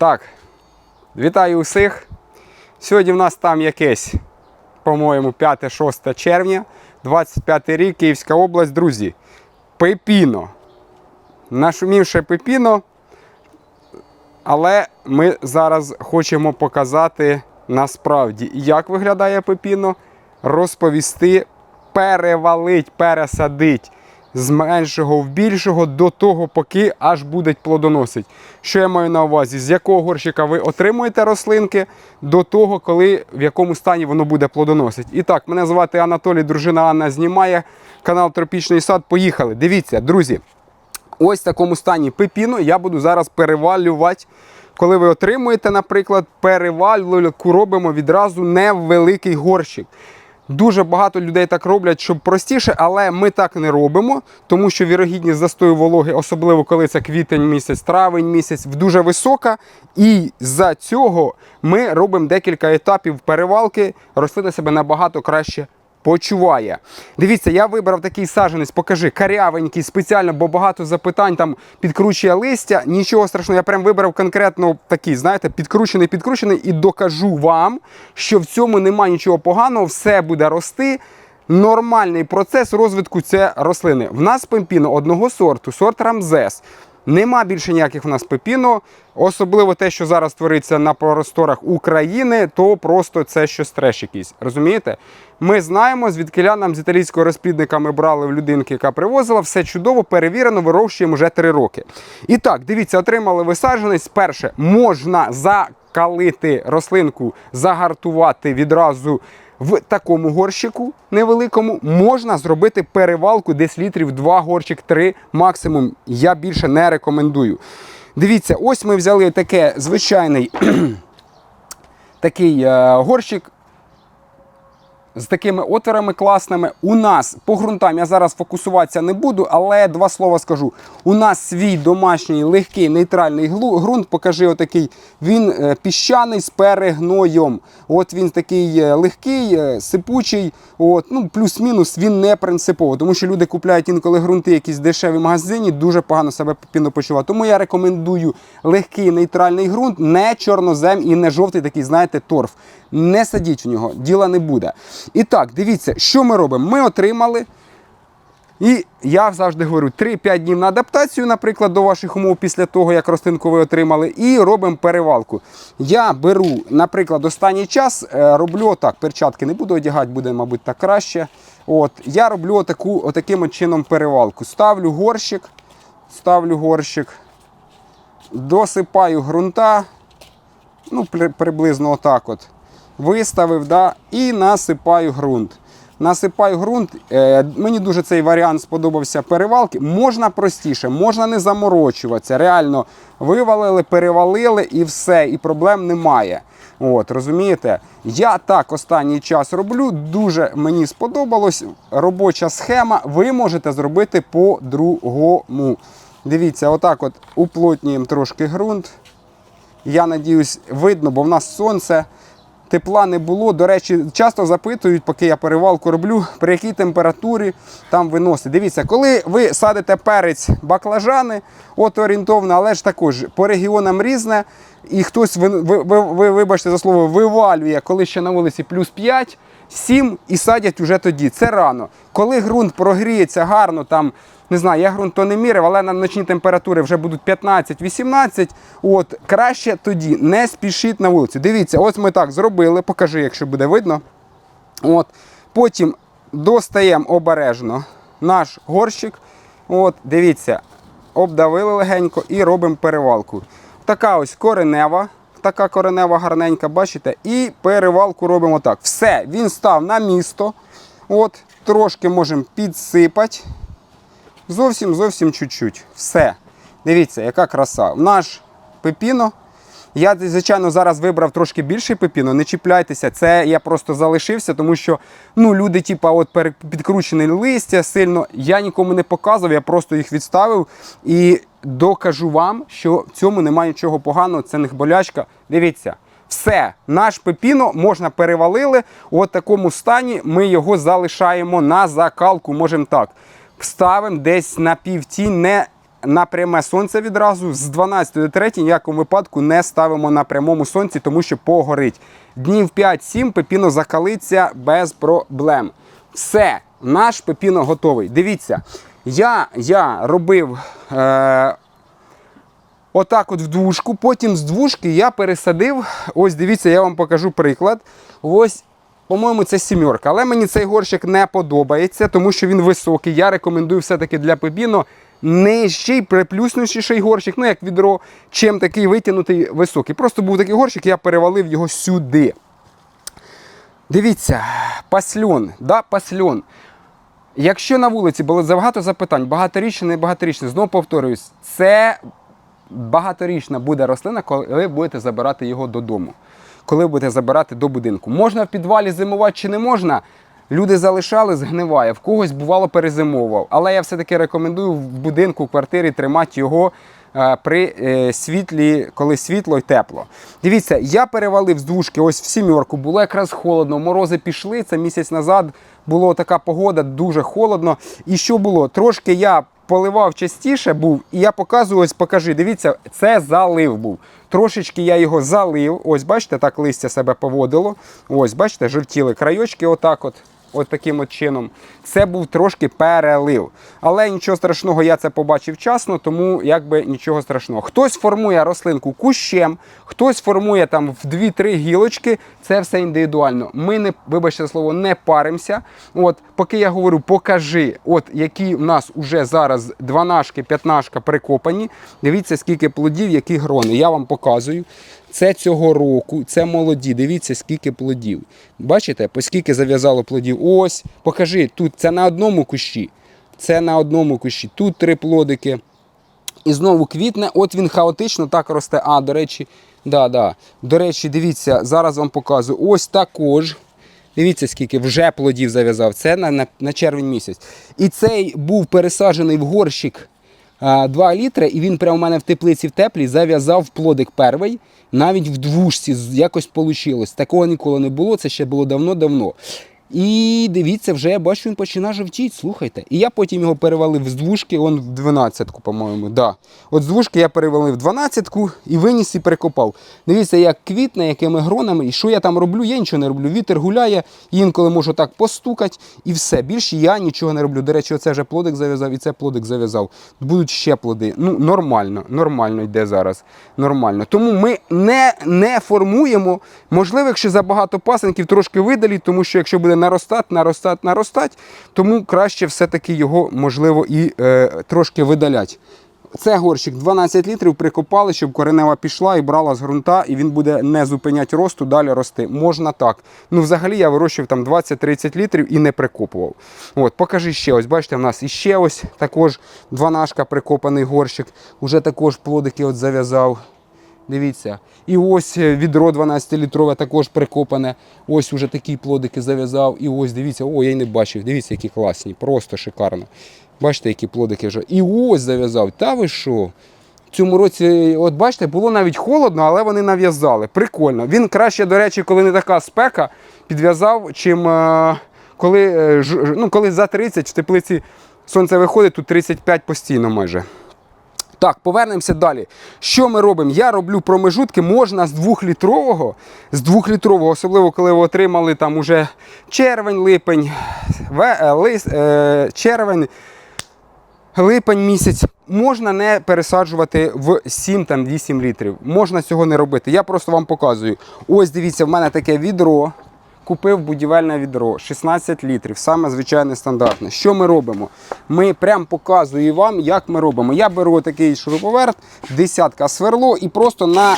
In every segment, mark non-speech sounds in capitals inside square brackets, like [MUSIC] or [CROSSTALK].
Так, вітаю усіх. Сьогодні в нас там якесь, по-моєму, 5-6 червня, 25 рік, Київська область, друзі. Пепіно. Нашумівше пепіно. Але ми зараз хочемо показати насправді, як виглядає пепіно, розповісти, перевалить, пересадить з меншого в більшого до того, поки аж буде плодоносить. Що я маю на увазі? З якого горщика ви отримуєте рослинки до того, коли в якому стані воно буде плодоносить. І так, мене звати Анатолій, дружина Анна знімає канал Тропічний сад. Поїхали. Дивіться, друзі. Ось в такому стані пепіно я буду зараз перевалювати. Коли ви отримуєте, наприклад, перевалювальку робимо відразу не в великий горщик. Дуже багато людей так роблять, щоб простіше, але ми так не робимо, тому що вірогідність застою вологи, особливо коли це квітень місяць, травень місяць, дуже висока. І за цього ми робимо декілька етапів перевалки, рослина себе набагато краще почуває. Дивіться, я вибрав такий саджанець, покажи, карявенький, спеціально, бо багато запитань там підкручує листя. Нічого страшного, я прям вибрав конкретно такий, знаєте, підкручений, підкручений, і докажу вам, що в цьому немає нічого поганого, все буде рости. Нормальний процес розвитку це рослини. В нас пемпіно одного сорту, сорт Рамзес. Нема більше ніяких в нас пепіно, особливо те, що зараз твориться на просторах України, то просто це щось треш якийсь. Розумієте? Ми знаємо, звідкиля нам з італійського розплідника ми брали в людинки, яка привозила, все чудово, перевірено, вирощуємо вже 3 роки. І так, дивіться, отримали висадженість. Перше, можна закалити рослинку, загартувати відразу в такому горщику невеликому можна зробити перевалку десь літрів 2 горщик 3 максимум. Я більше не рекомендую. Дивіться, ось ми взяли таке звичайний [CLEARS THROAT] такий е, горщик з такими отворами класними. У нас по ґрунтам я зараз фокусуватися не буду, але два слова скажу. У нас свій домашній легкий нейтральний ґрунт. Покажи отакий. Він е, піщаний з перегноєм. От він такий е, легкий, е, сипучий. От, ну, плюс-мінус він не принципово, тому що люди купляють інколи ґрунти якісь дешеві в магазині, дуже погано себе піно почуває. Тому я рекомендую легкий нейтральний ґрунт, не чорнозем і не жовтий такий, знаєте, торф. Не садіть в нього, діла не буде. І так, дивіться, що ми робимо? Ми отримали. І я завжди говорю 3-5 днів на адаптацію, наприклад, до ваших умов після того, як рослинку ви отримали, і робимо перевалку. Я беру, наприклад, останній час е, роблю отак, перчатки не буду одягати, буде, мабуть, так краще. От, Я роблю отаку, отаким от чином перевалку. Ставлю горщик, ставлю горщик, досипаю ґрунта, ну, при- приблизно отак от. Виставив, да, і насипаю ґрунт. Насипаю ґрунт. Е, мені дуже цей варіант сподобався перевалки. Можна простіше, можна не заморочуватися. Реально вивалили, перевалили і все, і проблем немає. От, розумієте? Я так останній час роблю. Дуже мені сподобалось. Робоча схема. Ви можете зробити по-другому. Дивіться, отак от уплотнюємо трошки ґрунт. Я надіюсь, видно, бо в нас сонце. Тепла не було. До речі, часто запитують, поки я перевалку роблю, при якій температурі там виносить. Дивіться, коли ви садите перець баклажани, от орієнтовно, але ж також по регіонам різне. І хтось, ви, ви, ви, ви вибачте за слово, вивалює, коли ще на вулиці плюс 5, 7 і садять уже тоді. Це рано. Коли ґрунт прогріється гарно, там, не знаю, я ґрунт то не міряв, але на ночні температури вже будуть 15-18, от, краще тоді не спішіть на вулицю. Дивіться, ось ми так зробили, покажи, якщо буде видно. От. Потім достаємо обережно наш горщик. От, дивіться, обдавили легенько і робимо перевалку. Така ось коренева, така коренева гарненька, бачите? І перевалку робимо так. Все, він став на місто. От, трошки можемо підсипати. Зовсім зовсім чуть-чуть. Все. Дивіться, яка краса. Наш пепіно. Я, звичайно, зараз вибрав трошки більший пепіно, не чіпляйтеся, це я просто залишився, тому що ну, люди, типа, от підкручені листя сильно. Я нікому не показував, я просто їх відставив і докажу вам, що в цьому немає нічого поганого, це не болячка. Дивіться, все, наш пепіно можна перевалили. У такому стані ми його залишаємо на закалку, можемо так. Ставимо десь на півтінь, не на пряме сонце відразу. З 12 до 3 ніякому випадку не ставимо на прямому сонці, тому що погорить. Днів 5-7 пепіно закалиться без проблем. Все, наш пепіно готовий. Дивіться, я, я робив. Е, Отак от в двушку. Потім з двушки я пересадив. Ось дивіться, я вам покажу приклад. Ось, по-моєму, це сімерка. Але мені цей горщик не подобається, тому що він високий. Я рекомендую все-таки для пебіно нижчий, приплюснутіший горщик, ну як відро, чим такий витягнутий високий. Просто був такий горщик, я перевалив його сюди. Дивіться, пасльон, да, пасльон. Якщо на вулиці було забагато запитань, багаторічне, не багаторічне, знову повторююсь, це багаторічна буде рослина, коли ви будете забирати його додому. Коли будете забирати до будинку. Можна в підвалі зимувати чи не можна? Люди залишали, згниває, в когось бувало перезимовував. Але я все-таки рекомендую в будинку, в квартирі тримати його е, при е, світлі, коли світло і тепло. Дивіться, я перевалив з двушки ось в сімерку, було якраз холодно, морози пішли. Це місяць назад була така погода, дуже холодно. І що було? Трошки я поливав частіше був, і я показую, ось покажи. Дивіться, це залив був. Трошечки я його залив. Ось, бачите, так листя себе поводило. Ось, бачите, жовтіли крайочки, отак от. От таким от чином. Це був трошки перелив. Але нічого страшного, я це побачив вчасно, тому якби нічого страшного. Хтось формує рослинку кущем, хтось формує там в 2-3 гілочки. Це все індивідуально. Ми не, вибачте слово, не паримося. От, поки я говорю, покажи, от які в нас уже зараз дванашки, п'ятнашка прикопані. Дивіться, скільки плодів, які грони. Я вам показую. Це цього року, це молоді. Дивіться, скільки плодів. Бачите, по скільки зав'язало плодів. Ось, покажи, тут це на одному кущі. Це на одному кущі. Тут три плодики. І знову квітне. От він хаотично так росте. А, до речі, да, да. До речі, дивіться, зараз вам показую. Ось також. Дивіться, скільки вже плодів зав'язав. Це на, на, на червень місяць. І цей був пересаджений в горщик. 2 літри, і він прямо у мене в теплиці в теплі зав'язав плодик перший, навіть в двушці якось вийшло. Такого ніколи не було, це ще було давно-давно. І дивіться, вже я бачу, він починає жовтіти, слухайте. І я потім його перевалив з двушки, он в 12-ку, по-моєму. Да. От з двушки я перевалив в 12-ку і виніс і перекопав. Дивіться, як квітне, якими гронами. І що я там роблю? Я нічого не роблю. Вітер гуляє, інколи можу так постукати і все. Більше я нічого не роблю. До речі, оце вже плодик зав'язав і це плодик зав'язав. Будуть ще плоди. Ну, нормально, нормально йде зараз. Нормально. Тому ми не, не формуємо. Можливо, якщо забагато пасенків, трошки видаліть, тому що якщо буде наростати, наростати, наростати, тому краще все-таки його можливо і е, трошки видалять. Це горщик 12 літрів прикопали, щоб коренева пішла і брала з ґрунта, і він буде не зупиняти росту, далі рости. Можна так. Ну, взагалі я вирощував там 20-30 літрів і не прикопував. От, покажи ще ось, бачите, в нас іще ось також дванашка прикопаний горщик. Уже також плодики от зав'язав. Дивіться. І ось е, відро 12-літрове також прикопане. Ось уже такі плодики зав'язав. І ось дивіться, о, я й не бачив. Дивіться, які класні, просто шикарно. Бачите, які плодики вже. І ось зав'язав. Та ви що? В цьому році, от бачите, було навіть холодно, але вони нав'язали. Прикольно. Він краще, до речі, коли не така спека, підв'язав, чим е, коли, е, ну, коли за 30 в теплиці сонце виходить, тут 35 постійно майже. Так, повернемося далі. Що ми робимо? Я роблю промежутки, можна з 2-літрового, з 2-літрового, особливо коли ви отримали там уже червень, липень, е, лис, е, червень, липень місяць. Можна не пересаджувати в 7-8 літрів. Можна цього не робити. Я просто вам показую. Ось дивіться, в мене таке відро. Купив будівельне відро 16 літрів, саме звичайне стандартне. Що ми робимо? Ми прям показую вам, як ми робимо. Я беру такий шуруповерт, десятка сверло і просто на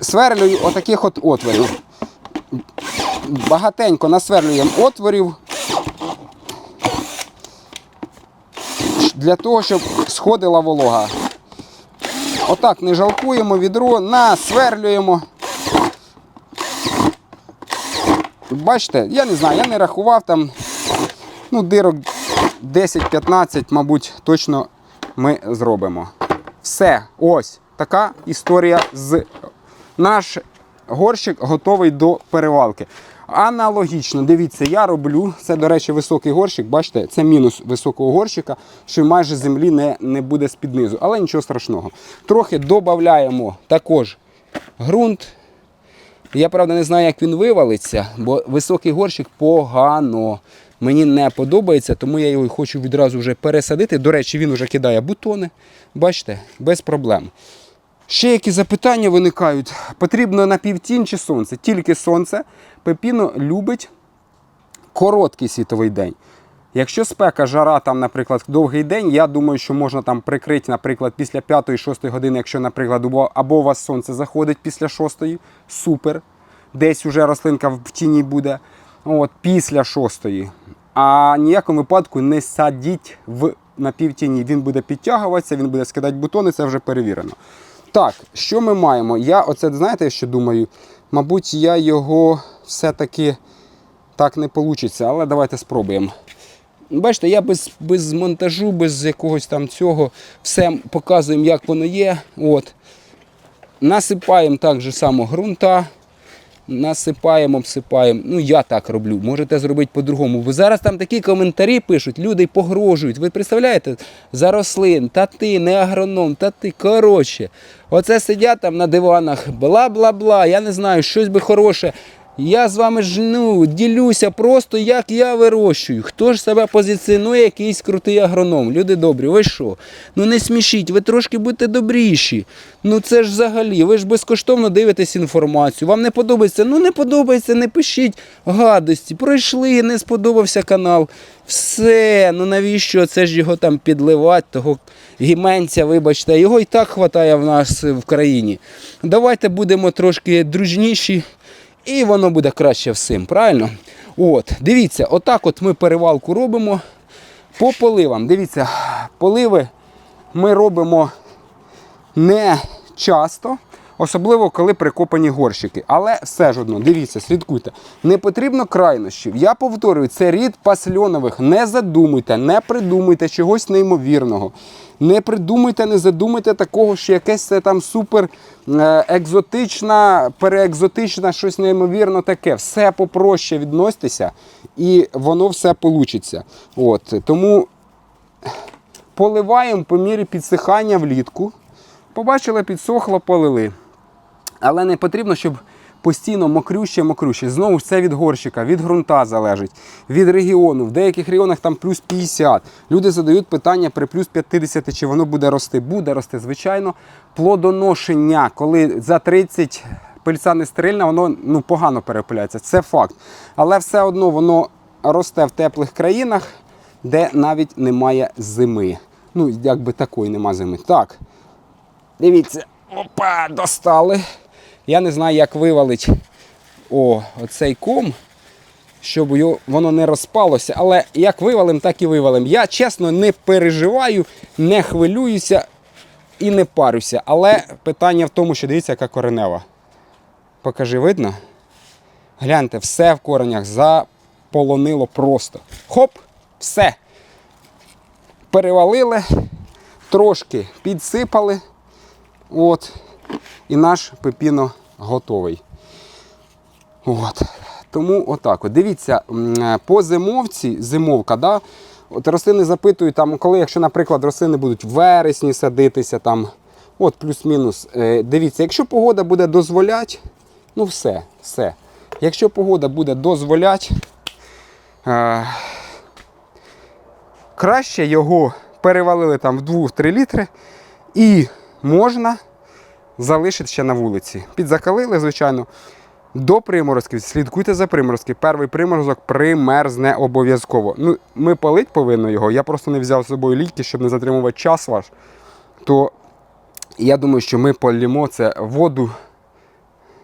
сверлюю отаких от отворів. Багатенько насверлюємо отворів для того, щоб сходила волога. Отак не жалкуємо відро, насверлюємо. Бачите, я не знаю, я не рахував там. Ну, дирок 10-15, мабуть, точно ми зробимо. Все, ось така історія з наш горщик готовий до перевалки. Аналогічно, дивіться, я роблю, це, до речі, високий горщик, бачите, це мінус високого горщика, що майже землі не, не буде з-під низу, але нічого страшного. Трохи додаємо також ґрунт. Я правда не знаю, як він вивалиться, бо високий горщик погано. Мені не подобається, тому я його хочу відразу вже пересадити. До речі, він вже кидає бутони. Бачите, без проблем. Ще які запитання виникають? Потрібно на півтінь чи сонце? Тільки сонце. Пепіно любить короткий світовий день. Якщо спека, жара, там, наприклад, довгий день, я думаю, що можна там прикрити, наприклад, після 5-6 години, якщо, наприклад, або- у вас сонце заходить після 6, супер. Десь уже рослинка в тіні буде. От, після 6. А ніякому випадку не садіть в напівтіні. Він буде підтягуватися, він буде скидати бутони, це вже перевірено. Так, що ми маємо? Я оце, знаєте, що думаю? Мабуть, я його все-таки так не вийде, але давайте спробуємо. Бачите, я без, без монтажу, без якогось там цього, все показуємо, як воно є. От. Насипаємо так же само ґрунта. Насипаємо, обсипаємо. Ну, я так роблю. Можете зробити по-другому. Бо зараз там такі коментарі пишуть, люди погрожують. Ви представляєте? За рослин, та ти, не агроном, та ти. Коротше, оце сидять там на диванах, бла-бла-бла. Я не знаю, щось би хороше. Я з вами ж ну, ділюся просто, як я вирощую. Хто ж себе позиціонує, якийсь крутий агроном. Люди добрі, ви що? Ну не смішіть, ви трошки будьте добріші. Ну це ж взагалі, ви ж безкоштовно дивитесь інформацію. Вам не подобається? Ну не подобається, не пишіть гадості. Пройшли, не сподобався канал. Все, ну навіщо це ж його там підливати, того гіменця, вибачте, його і так хватає в нас в країні. Давайте будемо трошки дружніші. І воно буде краще всім, правильно? От, дивіться, отак от ми перевалку робимо по поливам. Дивіться, поливи ми робимо не часто, особливо коли прикопані горщики. Але все ж одно, дивіться, слідкуйте. Не потрібно крайнощів. Я повторюю, це рід пасльонових. Не задумуйте, не придумуйте чогось неймовірного. Не придумуйте, не задумуйте такого, що якесь це там супер екзотична, переекзотична, щось неймовірно таке. Все попроще відноситися, і воно все вийде. От, тому поливаємо по мірі підсихання влітку. Побачили, підсохло, полили. Але не потрібно, щоб постійно мокрюще, мокрюще. Знову це від горщика, від ґрунта залежить, від регіону. В деяких регіонах там плюс 50. Люди задають питання при плюс 50, чи воно буде рости. Буде рости, звичайно. Плодоношення, коли за 30 пильця не стерильна, воно ну, погано перепиляється. Це факт. Але все одно воно росте в теплих країнах, де навіть немає зими. Ну, якби такої нема зими. Так. Дивіться, опа, достали. Я не знаю, як вивалить о, оцей ком, щоб воно не розпалося. Але як вивалим, так і вивалим. Я чесно не переживаю, не хвилююся і не парюся. Але питання в тому, що дивіться, яка коренева. Покажи, видно? Гляньте, все в коренях заполонило просто. Хоп, все. Перевалили, трошки підсипали. От. І наш пепіно готовий. От. Тому отак. От. Дивіться, е, по зимовці, зимовка, да, от рослини запитують, там, коли, якщо, наприклад, рослини будуть в вересні садитися, там, от плюс-мінус. Е, Дивіться, якщо погода буде дозволяти, ну все, все. Якщо погода буде дозволяти, е, краще його перевалили там в 2-3 літри і можна залишити ще на вулиці. Підзакалили, звичайно. До приморозків слідкуйте за приморозки. Перший приморозок примерзне обов'язково. Ну, ми палить повинно його. Я просто не взяв з собою ліки, щоб не затримувати час ваш. То я думаю, що ми полімо це воду.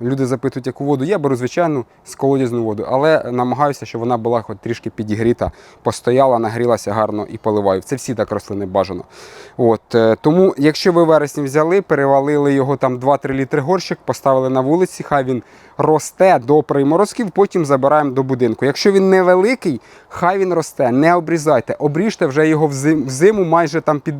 Люди запитують, яку воду. Я беру звичайну з колодязну воду, але намагаюся, щоб вона була хоч трішки підігріта, постояла, нагрілася гарно і поливаю. Це всі так рослини бажано. От, е, тому, якщо ви вересні взяли, перевалили його там 2-3 літри горщик, поставили на вулиці, хай він росте до приморозків, потім забираємо до будинку. Якщо він невеликий, хай він росте, не обрізайте. Обріжте вже його взим- взиму майже там під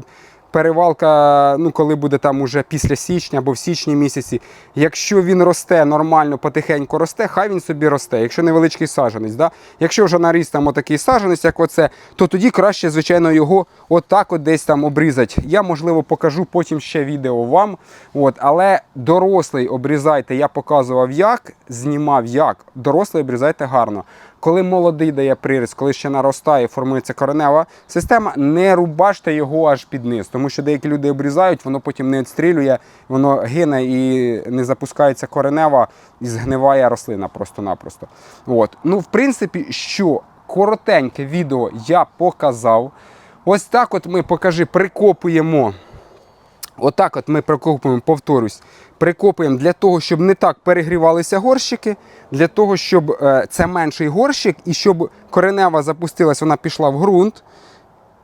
перевалка, ну коли буде там уже після січня або в січні місяці. Якщо він росте нормально, потихеньку росте, хай він собі росте. Якщо невеличкий саджанець, да? якщо вже наріс там отакий саджанець, як оце, то тоді краще, звичайно, його отак от десь там обрізати. Я, можливо, покажу потім ще відео вам. От, але дорослий обрізайте, я показував як, знімав як. Дорослий обрізайте гарно. Коли молодий дає приріст, коли ще наростає, формується коренева система, не рубаште його аж під низ, тому що деякі люди обрізають, воно потім не відстрілює, воно гине і не запускається коренева і згниває рослина просто-напросто. От. Ну, в принципі, що коротеньке відео я показав. Ось так от ми покажи, прикопуємо. Отак от ми прикопуємо, повторюсь, прикопуємо для того, щоб не так перегрівалися горщики, для того, щоб е, це менший горщик і щоб коренева запустилась, вона пішла в ґрунт.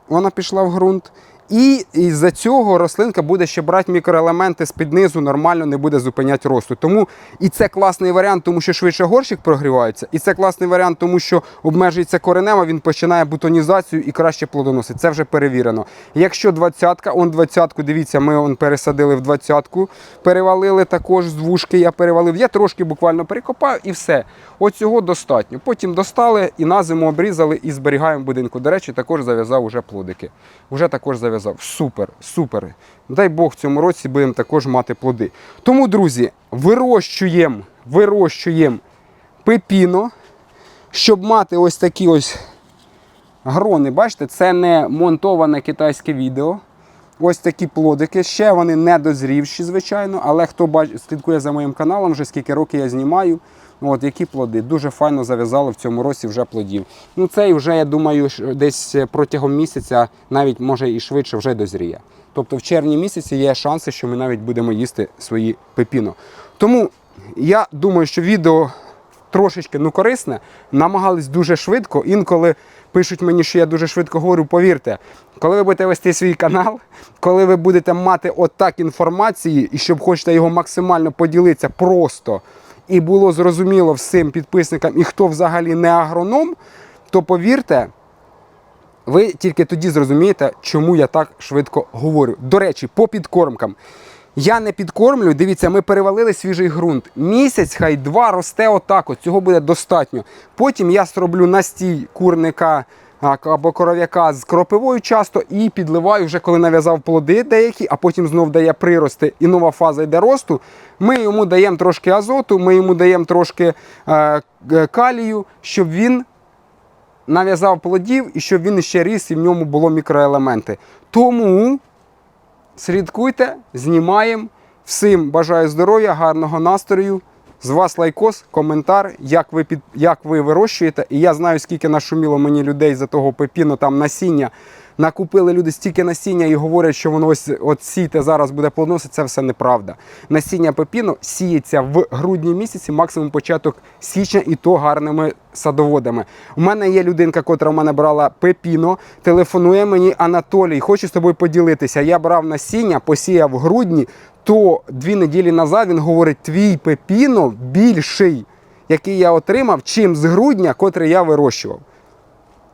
Вона пішла в ґрунт. І із-за цього рослинка буде ще брати мікроелементи з-під низу, нормально не буде зупиняти росту. Тому і це класний варіант, тому що швидше горщик прогрівається. І це класний варіант, тому що обмежується коренева, він починає бутонізацію і краще плодоносить. Це вже перевірено. Якщо двадцятка, он двадцятку, дивіться, ми он пересадили в двадцятку, перевалили також з вушки, я перевалив. Я трошки буквально перекопаю і все. Оцього достатньо. Потім достали і на зиму обрізали і зберігаємо будинку. До речі, також зав'язав уже плодики. Уже також зав'язав. Супер, супер. Дай Бог в цьому році будемо також мати плоди. Тому, друзі, вирощуємо, вирощуємо пепіно, щоб мати ось такі ось грони. Бачите, це не монтоване китайське відео. Ось такі плодики. Ще вони не дозрівші, звичайно, але хто бач... слідкує за моїм каналом, вже скільки років я знімаю. От які плоди. Дуже файно зав'язали в цьому році вже плодів. Ну цей вже, я думаю, десь протягом місяця, навіть може і швидше, вже дозріє. Тобто в червні місяці є шанси, що ми навіть будемо їсти свої пепіно. Тому я думаю, що відео трошечки ну, корисне, намагались дуже швидко. Інколи пишуть мені, що я дуже швидко говорю, повірте, коли ви будете вести свій канал, коли ви будете мати отак інформації, і щоб хочете його максимально поділитися просто і було зрозуміло всім підписникам, і хто взагалі не агроном, то повірте, ви тільки тоді зрозумієте, чому я так швидко говорю. До речі, по підкормкам. Я не підкормлю, дивіться, ми перевалили свіжий ґрунт. Місяць, хай два росте отак. От цього буде достатньо. Потім я зроблю настій курника або коров'яка з кропивою часто і підливаю вже, коли нав'язав плоди деякі, а потім знов дає прирости і нова фаза йде росту. Ми йому даємо трошки азоту, ми йому даємо трошки е, е, калію, щоб він нав'язав плодів і щоб він ще ріс і в ньому було мікроелементи. Тому слідкуйте, знімаємо. Всім бажаю здоров'я, гарного настрою. З вас лайкос, коментар, як ви під як ви вирощуєте. І я знаю, скільки нашуміло мені людей за того пепіно там насіння. Накупили люди стільки насіння і говорять, що воно ось от сійте зараз буде плодоносити. Це все неправда. Насіння пепіно сіється в грудні місяці, максимум початок січня, і то гарними садоводами. У мене є людинка, котра в мене брала пепіно, телефонує мені Анатолій, хочу з тобою поділитися. Я брав насіння, посіяв в грудні, то дві неділі назад він говорить: твій пепіно більший, який я отримав, чим з грудня, котрий я вирощував.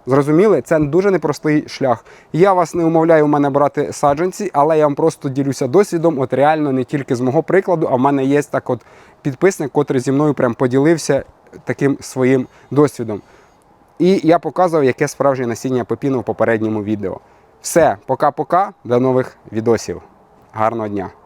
Зрозуміли? Це дуже непростий шлях. Я вас не умовляю у мене брати саджанці, але я вам просто ділюся досвідом. От реально не тільки з мого прикладу, а в мене є так от підписник, котрий зі мною прям поділився таким своїм досвідом. І я показував, яке справжнє насіння пепіну в попередньому відео. Все, пока-пока, до нових відосів. Гарного дня!